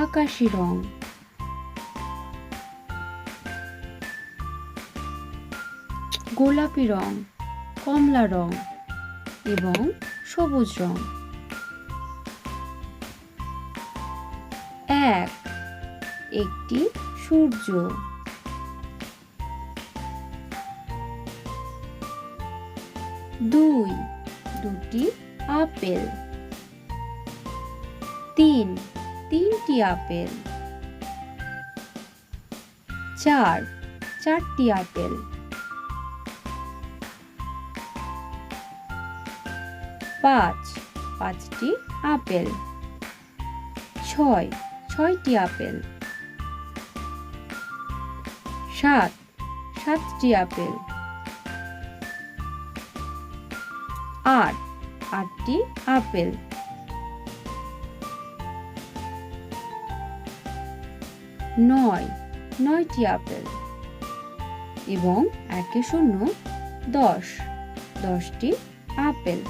আকাশি রং গোলাপি রং কমলা রং এবং সবুজ রং এক, একটি সূর্য। দুই, দুটি আপেল। তিন তিনটি আপেল। চার, চারটি আপেল। পাঁচ, পাঁচটি আপেল। ছয়, ছয়টি আপেল। সাত, সাতটি আপেল। আট, আটটি আপেল। নয় নয়টি আপেল এবং একে শূন্য দশ দশটি আপেল।